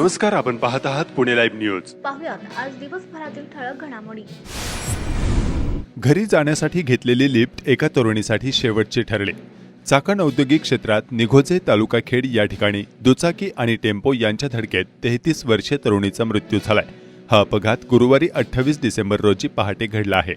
नमस्कार आपण पाहत आहात पुणे लाईव्ह न्यूज. पाहुयात आज दिवसभरातील ठळक घडामोडी. घरी जाण्यासाठी घेतलेली लिफ्ट एका तरुणीसाठी शेवटची ठरली. चाकण औद्योगिक क्षेत्रात निघोजे तालुका खेड या ठिकाणी दुचाकी आणि टेम्पो यांच्या धडकेत तेहतीस वर्षीय तरुणीचा मृत्यू झालाय. हा अपघात गुरुवारी अठ्ठावीस डिसेंबर रोजी पहाटे घडला आहे.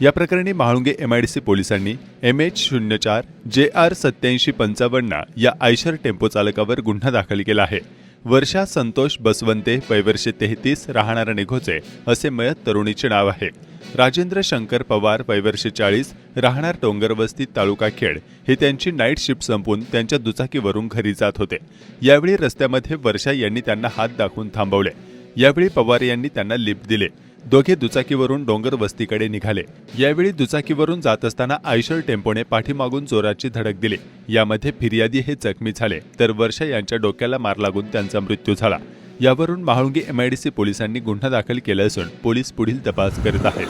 या प्रकरणी महाळुंगे एमआयडीसी पोलिसांनी एम एच शून्य चार जे आर सत्याऐंशी पंचावन्न या आयशर टेम्पो चालकावर गुन्हा दाखल केला आहे. वर्षा संतोष बसवंते वयवर्षे तेहतीस राहणारा निघोचे असे मयत तरुणीचे नाव आहे. राजेंद्र शंकर पवार वयवर्षे चाळीस राहणार डोंगरवस्ती तालुका खेड. हे त्यांची नाईट शिफ्ट संपून त्यांच्या दुचाकीवरून घरी जात होते. यावेळी रस्त्यामध्ये वर्षा यांनी त्यांना हात दाखवून थांबवले. यावेळी पवार यांनी त्यांना लिफ्ट दिले. दोघे दुचाकीवरून डोंगर वस्तीकडे निघाले. यावेळी दुचाकीवरून जात असताना आयशर टेम्पोने पाठीमागून जोराची धडक दिली. यामध्ये फिर्यादी हे जखमी झाले तर वर्षा यांच्या डोक्याला मार लागून त्यांचा मृत्यू झाला. यावरून महाळुंगी एमआयडीसी पोलिसांनी गुन्हा दाखल केला असून पोलीस पुढील तपास करत आहेत.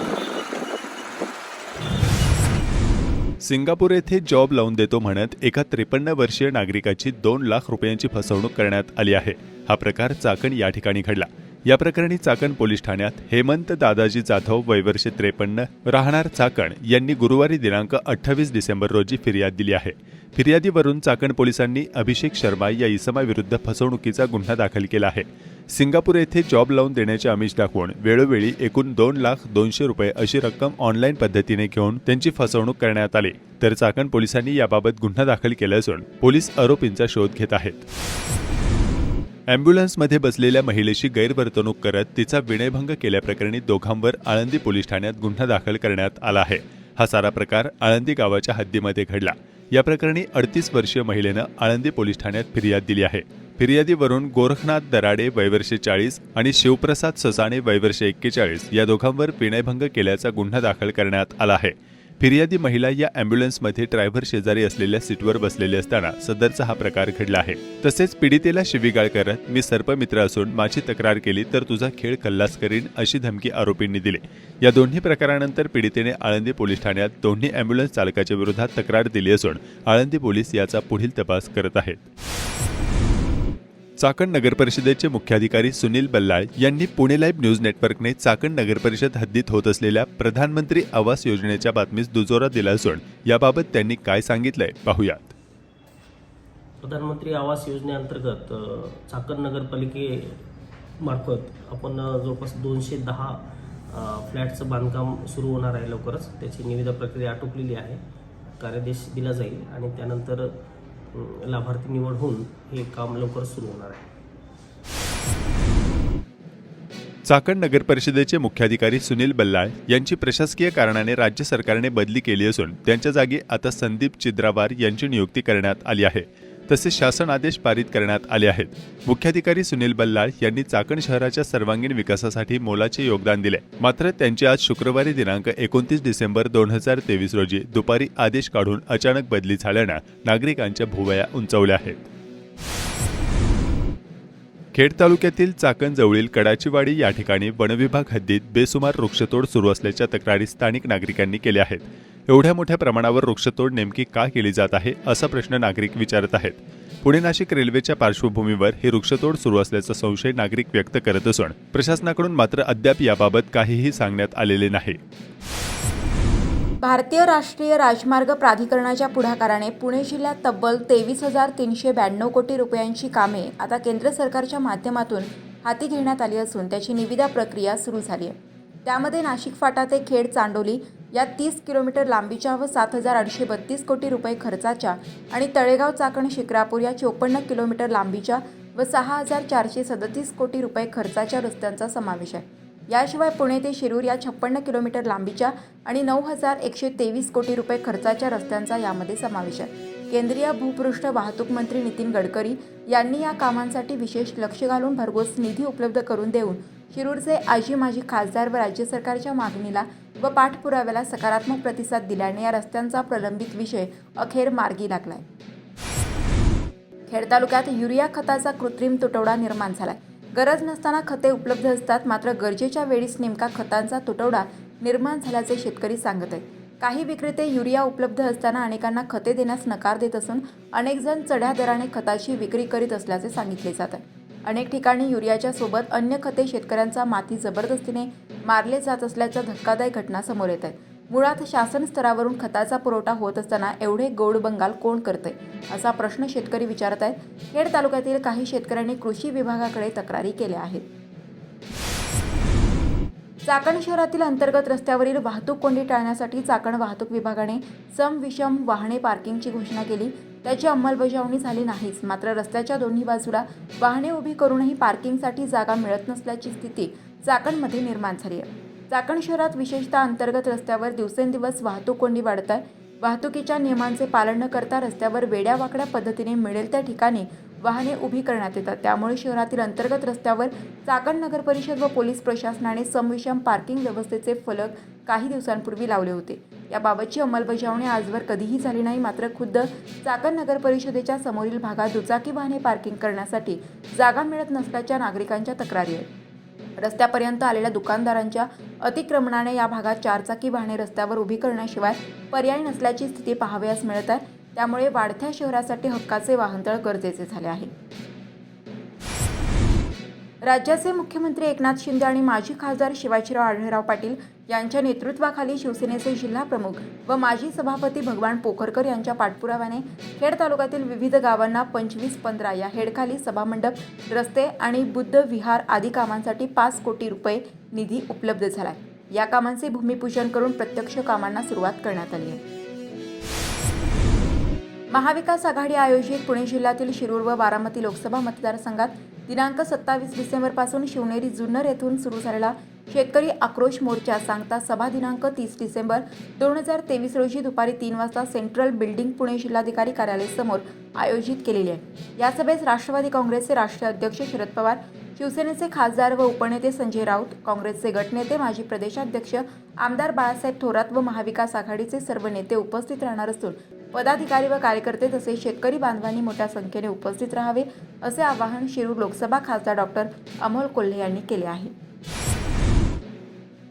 सिंगापूर येथे जॉब लावून देतो म्हणत एका त्रेपन्न वर्षीय नागरिकाची दोन लाख रुपयांची फसवणूक करण्यात आली आहे. हा प्रकार चाकण या ठिकाणी घडला. या प्रकरणी चाकण पोलीस ठाण्यात हेमंत दादाजी जाधव वयवर्षे त्रेपन्न राहणार चाकण यांनी गुरुवारी दिनांक अठ्ठावीस डिसेंबर रोजी फिर्याद दिली आहे. फिर्यादीवरून चाकण पोलिसांनी अभिषेक शर्मा या इसमाविरुद्ध फसवणुकीचा गुन्हा दाखल केला आहे. सिंगापूर येथे जॉब लावून देण्याचे आमिष दाखवून वेळोवेळी एकूण दोन लाख दोनशे रुपये अशी रक्कम ऑनलाईन पद्धतीने घेऊन त्यांची फसवणूक करण्यात आली. तर चाकण पोलिसांनी याबाबत गुन्हा दाखल केला असून पोलीस आरोपींचा शोध घेत आहेत. अँब्युलन्समध्ये बसलेल्या महिलेशी गैरवर्तणूक करत तिचा विनयभंग केल्याप्रकरणी दोघांवर आळंदी पोलीस ठाण्यात गुन्हा दाखल करण्यात आला आहे. हा सारा प्रकार आळंदी गावाच्या हद्दीमध्ये घडला. या प्रकरणी अडतीस वर्षीय महिलेनं आळंदी पोलीस ठाण्यात फिर्याद दिली आहे. फिर्यादीवरून गोरखनाथ दराडे वयवर्षे चाळीस आणि शिवप्रसाद ससाणे वयवर्षे एक्केचाळीस या दोघांवर विनयभंग केल्याचा गुन्हा दाखल करण्यात आला आहे. फिर्यादी महिला या अँब्युलन्समध्ये ड्रायव्हर शेजारी असलेल्या सीटवर बसलेली असताना सदरचा हा प्रकार घडला आहे. तसेच पीडितेला शिवीगाळ करत मी सर्पमित्र असून माझी तक्रार केली तर तुझा खेळ खल्लास करीन अशी धमकी आरोपींनी दिली. या दोन्ही प्रकारानंतर पीडितेने आळंदी पोलीस ठाण्यात दोन्ही अँब्युलन्स चालकाच्या विरोधात तक्रार दिली असून आळंदी पोलीस याचा पुढील तपास करत आहेत. चाकण नगरपरिषदेचे मुख्याधिकारी सुनील बल्लाळ यांनी पुणे लाईव्ह न्यूज नेटवर्कने चाकण नगरपरिषद हद्दीत होत असलेल्या प्रधानमंत्री आवास योजनेच्या बातमीस दुजोरा दिला असून याबाबत त्यांनी काय सांगितलंय पाहूयात. प्रधानमंत्री आवास योजनेअंतर्गत चाकण नगरपालिकेमार्फत आपण जवळपास दोनशे दहा फ्लॅटचं बांधकाम सुरू होणार आहे लवकरच. त्याची निविदा प्रक्रिया आटोपलेली आहे. कार्यादेश दिला जाईल आणि त्यानंतर लाभार्थी निवड होऊन हे काम लवकर सुरू होणार आहे. चाकण नगर परिषदेचे मुख्याधिकारी सुनील बल्लाळ यांची प्रशासकीय कारणाने राज्य सरकारने बदली केली असून त्यांच्या जागी आता संदीप चिद्रावार यांची नियुक्ती करण्यात आली आहे. तसे शासन आदेश पारित करण्यात आले आहेत. मुख्याधिकारी सुनील बल्लाळ यांनी चाकण शहराच्या सर्वांगीण विकासासाठी मोलाचे योगदान दिले. मात्र त्यांची आज शुक्रवारी दिनांक एकोणतीस डिसेंबर दोन हजार तेवीस रोजी दुपारी आदेश काढून अचानक बदली झाल्यानं नागरिकांच्या भुवया उंचावल्या आहेत. खेड तालुक्यातील चाकणजवळील कडाचीवाडी या ठिकाणी वनविभाग हद्दीत बेसुमार वृक्षतोड सुरू असल्याच्या तक्रारी स्थानिक नागरिकांनी केल्या आहेत. एवढ्या मोठ्या प्रमाणावर वृक्षतोड नेमकी का केली जात आहे असा प्रश्न नागरिक विचारत आहेत. पुणे नाशिक रेल्वेच्या पार्श्वभूमीवर ही वृक्षतोड सुरू असल्याचा संशय नागरिक व्यक्त करत असून प्रशासनाकडून मात्र अद्याप याबाबत काहीही सांगण्यात आलेले नाही. भारतीय राष्ट्रीय राजमार्ग प्राधिकरणाच्या पुढाकाराने पुणे जिल्ह्यात तब्बल तेवीस हजार तीनशे ब्याण्णव कोटी रुपयांची कामे आता केंद्र सरकारच्या माध्यमातून हाती घेण्यात आली असून त्याची निविदा प्रक्रिया सुरू झाली आहे. त्यामध्ये नाशिक फाटा ते खेड चांडोली या तीस किलोमीटर लांबीच्या व सात हजार आठशे बत्तीस कोटी रुपये खर्चाच्या आणि तळेगाव चाकण शिक्रापूर या चोपन्न किलोमीटर लांबीच्या व सहा हजार चारशे सदतीस कोटी रुपये खर्चाच्या रस्त्यांचा समावेश आहे. याशिवाय पुणे ते शिरूर या छप्पन्न किलोमीटर लांबीच्या आणि नऊ हजार एकशे तेवीस कोटी रुपये खर्चाच्या रस्त्यांचा यामध्ये समावेश आहे. केंद्रीय भूपृष्ठ वाहतूक मंत्री नितीन गडकरी यांनी या कामांसाठी विशेष लक्ष घालून भरघोस निधी उपलब्ध करून देऊन शिरूरचे आजी माजी खासदार व राज्य सरकारच्या मागणीला व पाठपुराव्याला सकारात्मक प्रतिसाद दिल्याने या रस्त्यांचा प्रलंबित विषय अखेर मार्गी लागलाय. खेड तालुक्यात युरिया खताचा कृत्रिम तुटवडा निर्माण झालाय. गरज नसताना खते उपलब्ध असतात मात्र गरजेच्या वेळीच नेमका खतांचा तुटवडा निर्माण झाल्याचे शेतकरी सांगत आहेत. काही विक्रेते युरिया उपलब्ध असताना अनेकांना खते देण्यास नकार देत असून अनेक जण चढ्या दराने खताची विक्री करीत असल्याचे सांगितले जात आहे. अनेक ठिकाणी युरियाच्या सोबत अन्य खते शेतकऱ्यांचा माती जबरदस्तीने मारले जात असल्याच्या धक्कादायक घटना समोर येत आहेत मुळात शासन स्तरावरून खताचा पुरवठा होत असताना एवढे गोड बंगाल कोण करते असा प्रश्न शेतकरी विचारत आहेत. खेड तालुक्यातील काही शेतकऱ्यांनी कृषी विभागाकडे तक्रारी केल्या आहेत. चाकण शहरातील अंतर्गत रस्त्यावरील वाहतूक कोंडी टाळण्यासाठी चाकण वाहतूक विभागाने सम विषम वाहने पार्किंगची घोषणा केली. त्याची अंमलबजावणी झाली नाहीच. मात्र रस्त्याच्या दोन्ही बाजूला वाहने उभी करूनही पार्किंगसाठी जागा मिळत नसल्याची स्थिती चाकणमध्ये निर्माण झाली आहे. चाकण शहरात विशेषतः अंतर्गत रस्त्यावर दिवसेंदिवस वाहतूक कोंडी वाढत आहे वाहतुकीच्या नियमांचे पालन न करता रस्त्यावर वेड्यावाकड्या पद्धतीने मिळेल त्या ठिकाणी वाहने उभी करण्यात येतात. त्यामुळे शहरातील अंतर्गत रस्त्यावर चाकण नगर परिषद व पोलीस प्रशासनाने समविषम पार्किंग व्यवस्थेचे फलक काही दिवसांपूर्वी लावले होते. याबाबतची अंमलबजावणी आजवर कधीही झाली नाही. मात्र खुद्द चाकण नगर परिषदेच्या समोरील भागात दुचाकी वाहने पार्किंग करण्यासाठी जागा मिळत नसल्याच्या नागरिकांच्या तक्रारी आहेत. रस्त्यापर्यंत आलेल्या दुकानदारांच्या अतिक्रमणाने या भागात चारचाकी वाहने रस्त्यावर उभी करण्याशिवाय पर्याय नसल्याची स्थिती पाहावयास मिळत आहे. त्यामुळे वाढत्या शहरासाठी हक्काचे वाहनतळ गरजेचे झाले आहे. राज्याचे मुख्यमंत्री एकनाथ शिंदे आणि माजी खासदार शिवाजीराव आढळराव पाटील यांच्या नेतृत्वाखाली शिवसेनेचे जिल्हा प्रमुख व माजी सभापती भगवान पोखरकर यांच्या पाठपुराव्याने खेड तालुक्यातील विविध गावांना पंचवीस पंधरा या हेडखाली सभामंडप रस्ते आणि बुद्ध विहार आदी कामांसाठी पाच कोटी रुपये निधी उपलब्ध झालाय. या कामांचे भूमिपूजन करून प्रत्यक्ष कामांना सुरुवात करण्यात आली आहे. महाविकास आघाडी आयोजित पुणे जिल्ह्यातील शिरूर व बारामती लोकसभा मतदारसंघात दिनांक सत्तावीस डिसेंबरपासून शिवनेरी जुन्नर येथून सुरू झालेला शेतकरी आक्रोश मोर्चा सांगता सभा दिनांक तीस डिसेंबर दोन हजार तेवीस रोजी दुपारी तीन वाजता सेंट्रल बिल्डिंग पुणे जिल्हाधिकारी कार्यालयासमोर आयोजित केलेली आहे. या सभेस राष्ट्रवादी काँग्रेसचे राष्ट्रीय अध्यक्ष शरद पवार शिवसेनेचे खासदार व उपनेते संजय राऊत काँग्रेसचे गटनेते माजी प्रदेशाध्यक्ष आमदार बाळासाहेब थोरात व महाविकास आघाडीचे सर्व नेते उपस्थित राहणार असून पदाधिकारी व कार्यकर्ते तसेच शेतकरी बांधवांनी मोठ्या संख्येने उपस्थित राहावे असे आवाहन शिरूर लोकसभा खासदार डॉक्टर अमोल कोल्हे यांनी केले आहे.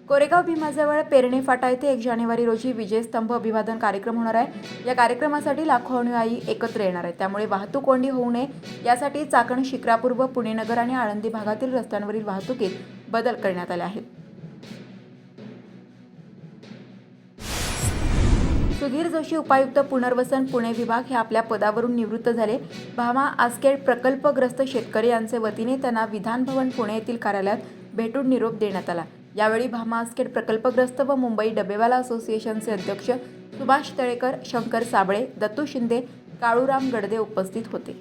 कोरेगाव भीमाजवळ पेरणे फाटा येथे एक जानेवारी रोजी विजयस्तंभ अभिवादन कार्यक्रम होणार आहे. या कार्यक्रमासाठी लाखो अनुयायी एकत्र येणार आहेत. त्यामुळे वाहतूक कोंडी होऊ नये. यासाठी चाकण शिक्रापूर व पुणे नगर आणि आळंदी भागातील रस्त्यांवरील वाहतुकीत बदल करण्यात आले आहेत. सुधीर जोशी उपायुक्त पुनर्वसन पुणे विभाग हे आपल्या पदावरून निवृत्त झाले. भामा आस्केड प्रकल्पग्रस्त शेतकरी यांचे वतीने त्यांना विधानभवन पुणे येथील कार्यालयात भेटून निरोप देण्यात आला. यावेळी भामास्केट प्रकल्पग्रस्त व मुंबई डबेवाला असोसिएशनचे अध्यक्ष सुभाष तळेकर शंकर साबळे दत्तू शिंदे काळूराम गडदे उपस्थित होते.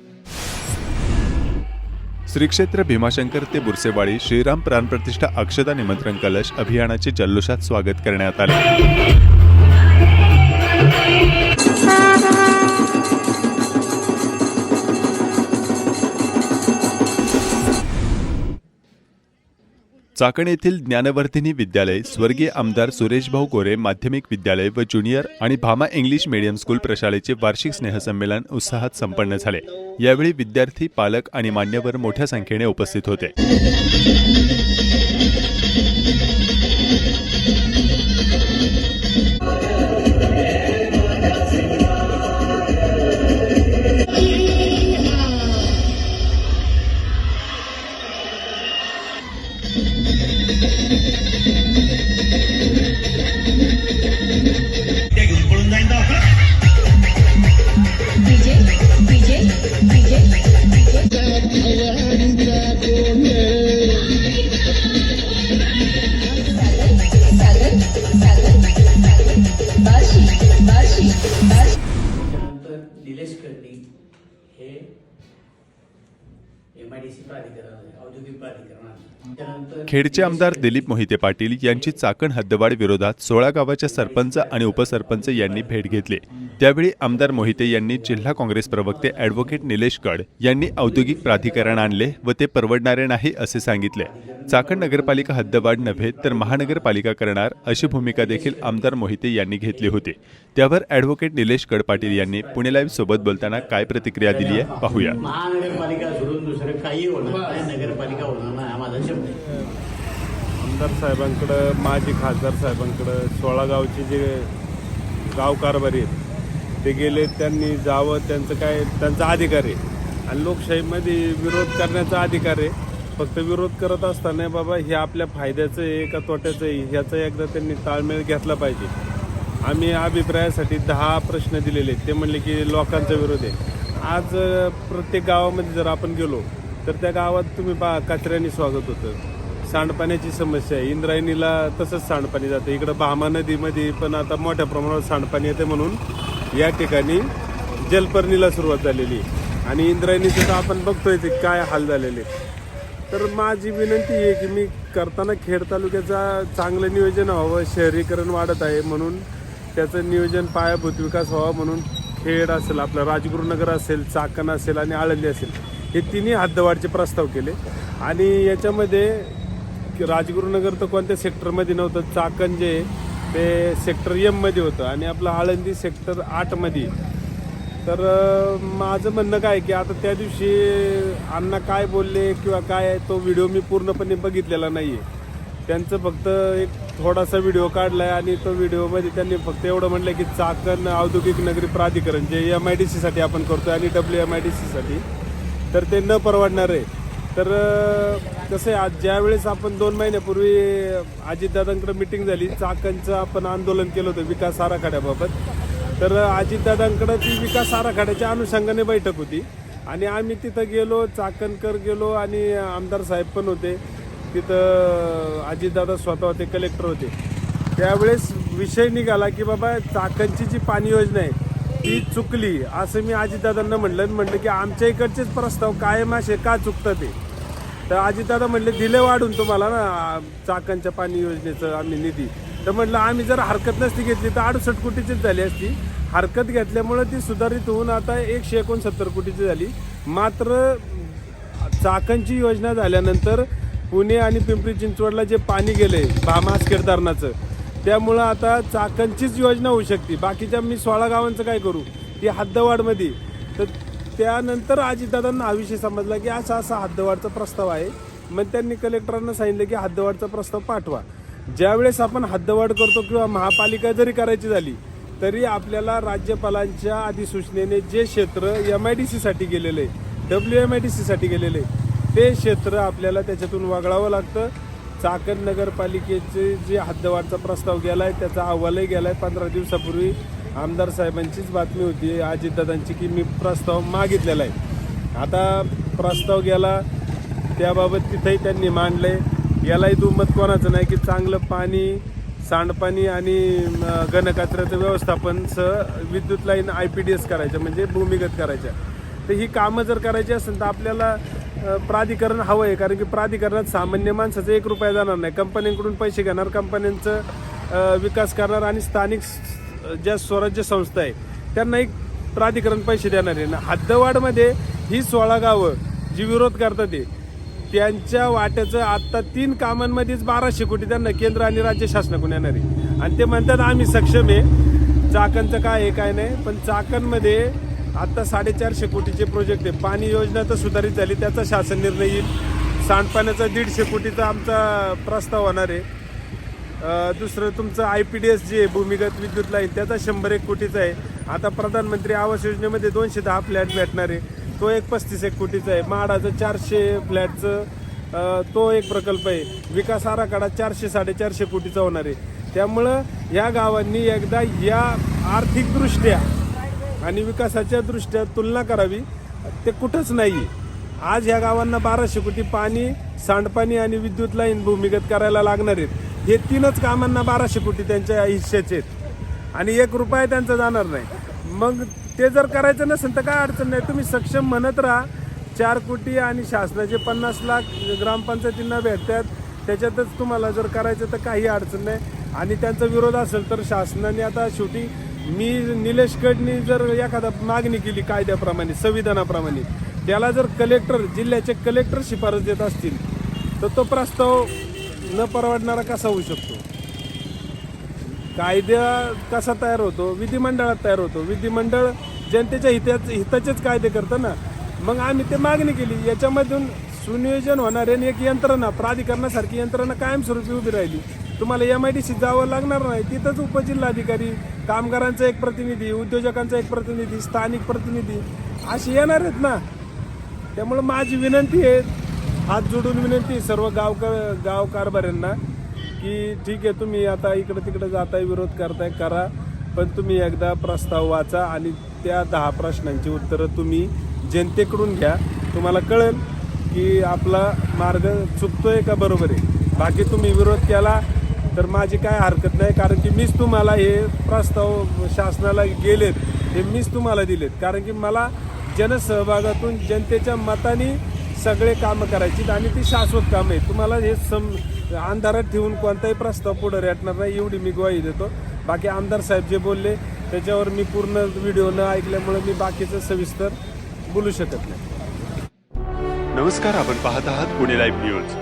श्री क्षेत्र भीमाशंकर ते बुरसेवाडी श्रीराम प्राणप्रतिष्ठा अक्षता निमंत्रण कलश अभियानाचे जल्लोषात स्वागत करण्यात आले. चाकण येथील ज्ञानवर्धिनी विद्यालय स्वर्गीय आमदार सुरेशभाऊ गोरे माध्यमिक विद्यालय व ज्युनियर आणि भामा इंग्लिश मीडियम स्कूल प्रशालेचे वार्षिक स्नेहसंमेलन उत्साहात संपन्न झाले. यावेळी विद्यार्थी पालक आणि मान्यवर मोठ्या संख्येने उपस्थित होते. खेडचे आमदार दिलीप मोहिते पाटील यांची चाकण हद्दवाढ विरोधात सोळा गावाच्या सरपंच आणि उपसरपंच यांनी भेट घेतली. त्यावेळी आमदार मोहिते यांनी जिल्हा काँग्रेस प्रवक्ते ॲडव्होकेट निलेश गड यांनी औद्योगिक प्राधिकरण आणले व ते परवडणारे नाही असे सांगितले. चाकण नगरपालिका हद्दवाढ नव्हे तर महानगरपालिका करणार अशी भूमिका देखील आमदार मोहिते यांनी घेतली होती. त्यावर ॲडव्होकेट निलेश गड पाटील यांनी पुणे लाईव्ह सोबत बोलताना काय प्रतिक्रिया दिली आहे पाहूया. महानगरपालिका सोडून दुसरं काही होणार नगरपालिका होणार नाही हा माझा शब्द आहे आमदार साहेबांकडं माजी खासदार साहेबांकडं सोळा गावचे जे गाव कारभारी आहेत ते गेले त्यांनी जावं त्यांचं काय त्यांचा अधिकार आहे. आणि लोकशाहीमध्ये विरोध करण्याचा अधिकार आहे. फक्त विरोध करत असताना बाबा हे आपल्या फायद्याचं आहे का तोट्याचं आहे ह्याचा एकदा त्यांनी ताळमेळ घेतला पाहिजे. आम्ही अभिप्रायासाठी दहा प्रश्न दिलेले ते म्हणले की लोकांचा विरोध आहे. आज प्रत्येक गावामध्ये जर आपण गेलो तर त्या गावात तुम्ही पा कचऱ्याने स्वागत होतं. सांडपाण्याची समस्या आहे. इंद्रायणीला तसंच सांडपाणी जातं. इकडं भामा नदीमध्ये पण आता मोठ्या प्रमाणावर सांडपाणी येते म्हणून या ठिकाणी जलपर्णीला सुरुवात झालेली आहे. आणि इंद्रायणीचं तर आपण बघतोय ते काय हाल झालेले तर माझी विनंती आहे की मी करताना खेड तालुक्याचा चांगलं नियोजन व्हावं शहरीकरण वाढत आहे म्हणून त्याचं नियोजन पायाभूत विकास व्हावा म्हणून खेड असेल आपलं राजगुरुनगर असेल चाकण असेल आणि आळंदी असेल हे तिन्ही हद्दवाढचे प्रस्ताव केले. आणि याच्यामध्ये राजगुरुनगर तर कोणत्या सेक्टरमध्ये नव्हतं. चाकण जे ते सेक्टर एममध्ये होतं आणि आपलं आळंदी सेक्टर आठमध्ये तर माझं म्हणणं काय की आता त्या दिवशी अण्णा काय बोलले किंवा काय तो व्हिडिओ मी पूर्णपणे बघितलेला नाही आहे त्यांचं फक्त एक थोडासा व्हिडिओ काढला आहे आणि तो व्हिडिओमध्ये त्यांनी फक्त एवढं म्हणलं की चाकण औद्योगिक नगरी प्राधिकरण जे एम आय डी सीसाठी आपण करतो आणि डब्ल्यू एम आय डी सीसाठी तर ते न परवडणार आहे तर कसं आहे आज ज्यावेळेस आपण दोन महिन्यापूर्वी अजितदादांकडे मिटिंग झाली चाकणचं आपण आंदोलन केलं होतं विकास आराखड्याबाबत. तर अजितदादांकडं ती विकास आराखड्याच्या अनुषंगाने बैठक होती. आणि आम्ही तिथं गेलो चाकणकर गेलो आणि आमदार साहेब पण होते. तिथं अजितदादा स्वतः होते कलेक्टर होते. त्यावेळेस विषय निघाला की बाबा चाकणची जी पाणी योजना आहे ती चुकली. असं मी अजितदादांना म्हणलं आणि म्हणलं की आमच्या इकडचेच प्रस्ताव कायम असे का चुकतात ते? तर अजितदादा म्हणले दिले वाढून तुम्हाला ना चाकणच्या पाणी योजनेचं आम्ही निधी. तर म्हटलं आम्ही जर हरकत नसती घेतली तर अडुसष्ट कोटीचीच झाली असती. हरकत घेतल्यामुळं ती सुधारित होऊन आता एकशे एकोणसत्तर कोटीची झाली. मात्र चाकणची योजना झाल्यानंतर पुणे आणि पिंपरी चिंचवडला जे पाणी गेले भामासखेड धरणाचं त्यामुळं आता चाकणचीच योजना होऊ शकते. बाकीच्या मी सोळा गावांचं काय करू? ती हद्दवाडमध्ये तर त्यानंतर अजितदादांना हा विषय समजला की असा असा हद्दवाढचा प्रस्ताव आहे. मग त्यांनी कलेक्टरांना सांगितलं की हद्दवाढचा प्रस्ताव पाठवा. ज्यावेळेस आपण हद्दवाढ करतो किंवा महापालिका जरी करायची झाली तरी आपल्याला राज्यपालांच्या अधिसूचनेने जे क्षेत्र एम आय डी सीसाठी गेलेलं आहे डब्ल्यू एम आय डी सीसाठी गेलेलं आहे ते क्षेत्र आपल्याला त्याच्यातून वगळावं लागतं. चाकण नगरपालिकेचे जे हद्दवाढचा प्रस्ताव गेला आहे त्याचा अहवालही गेला आहे पंधरा दिवसापूर्वी. आमदार साहेबांचीच बातमी होती अजितदादांची की मी प्रस्ताव मागितलेला आहे. आता प्रस्ताव गेला त्याबाबत तिथंही त्यांनी मांडले यालाही दुमत कोणाचं नाही की चांगलं पाणी सांडपाणी आणि घनकचऱ्याचं व्यवस्थापन सह विद्युत line I P D S करायच्या म्हणजे भूमिगत करायच्या. तर ही कामं जर करायची असेल तर आपल्याला प्राधिकरण हवं आहे कारण की प्राधिकरणात सामान्य माणसाचं एक रुपया जाणार नाही. कंपन्यांकडून पैसे घेणार कंपन्यांचं विकास करणार आणि स्थानिक ज्या स्वराज्य संस्था आहे त्यांना एक प्राधिकरण पैसे देणार आहे. ना हद्दवाडमध्ये ही सोळा गावं जी विरोध करतात ते त्यांच्या वाट्याचं आत्ता तीन कामांमध्येच बाराशे कोटी त्यांना केंद्र आणि राज्य शासनाकडून येणार आहे. आणि ते म्हणतात आम्ही सक्षम आहे. चाकणचं काय आहे काय नाही. पण चाकणमध्ये आत्ता साडेचारशे कोटीचे प्रोजेक्ट आहे. पाणी योजना तर सुधारित झाली त्याचा शासन निर्णय येईल. सांडपाण्याचा दीडशे कोटीचा आमचा प्रस्ताव होणार आहे. दुसरं तुमचं आय पी डी एस जे आहे भूमिगत विद्युत लाईन त्याचा शंभर एक कोटीचा आहे. आता प्रधानमंत्री आवास योजनेमध्ये दोनशे दहा फ्लॅट भेटणार आहे. तो एक पस्तीस एक कोटीचा आहे. माडाचं चारशे फ्लॅटचं तो एक प्रकल्प आहे. विकास आराखडा चारशे साडेचारशे कोटीचा होणार आहे. त्यामुळं या गावांनी एकदा या आर्थिकदृष्ट्या आणि विकासाच्या दृष्ट्या तुलना करावी. ते कुठंच नाही आज ह्या गावांना बाराशे कोटी पाणी सांडपाणी आणि विद्युत लाईन भूमिगत करायला लागणार आहेत. हे तीनच कामांना बाराशे कोटी त्यांच्या हिश्श्याचे आहेत. आणि एक रुपया त्यांचा जाणार नाही. मग ते जर करायचं नसेल तर काय अडचण नाही. तुम्ही सक्षम म्हणत राहा. चार कोटी आणि शासनाचे पन्नास लाख ग्रामपंचायतींना भेटतात. त्याच्यातच तुम्हाला जर करायचं तर काही अडचण नाही. आणि त्यांचा विरोध असेल तर शासनाने आता शेवटी मी निलेश गडनी जर एखादा मागणी केली कायद्याप्रमाणे संविधानाप्रमाणे त्याला जर कलेक्टर जिल्ह्याचे कलेक्टर शिफारस देत असतील तर तो प्रस्ताव न परवडणारा कसा होऊ शकतो? कायदा कसा तयार होतो? विधिमंडळात तयार होतो. विधिमंडळ जनतेच्या हिताच हिताचेच कायदे करतं ना. मग आम्ही ते मागणी केली. याच्यामधून सुनियोजन होणारे आणि एक यंत्रणा प्राधिकरणासारखी यंत्रणा कायमस्वरूपी उभी राहिली. तुम्हाला एम आय डी सी जावं लागणार नाही. तिथंच उपजिल्हाधिकारी कामगारांचा एक प्रतिनिधी उद्योजकांचा एक प्रतिनिधी स्थानिक प्रतिनिधी असे येणार आहेत ना. त्यामुळं माझी विनंती आहे हात जोडून विनंती सर्व गाव गाव कारभाऱ्यांना की ठीक आहे तुम्ही आता इकडं तिकडं जाताय विरोध करताय करा. पण तुम्ही एकदा प्रस्ताव वाचा आणि त्या दहा प्रश्नांची उत्तरं तुम्ही जनतेकडून घ्या. तुम्हाला कळेल की आपला मार्ग चुकतोय का बरोबर आहे? बाकी तुम्ही विरोध केला तर माझी काय हरकत नाही कारण की मीच तुम्हाला हे प्रस्ताव शासनाला गेलेत. हे मीच तुम्हाला दिलेत. कारण की मला जनसहभागातून जनतेच्या मताने सगळे कामं करायची आणि ती शाश्वत कामं आहे तुम्हाला हे सम अंधारात ठेवून कोणताही प्रस्ताव पुढे रेटणार नाही एवढी मी ग्वाही देतो. बाकी आमदार साहेब जे बोलले त्याच्यावर मी पूर्ण व्हिडिओ न ऐकल्यामुळे मी बाकीचं सविस्तर बोलू शकत नाही. नमस्कार आपण पाहत आहात पुणे लाईव्ह न्यूज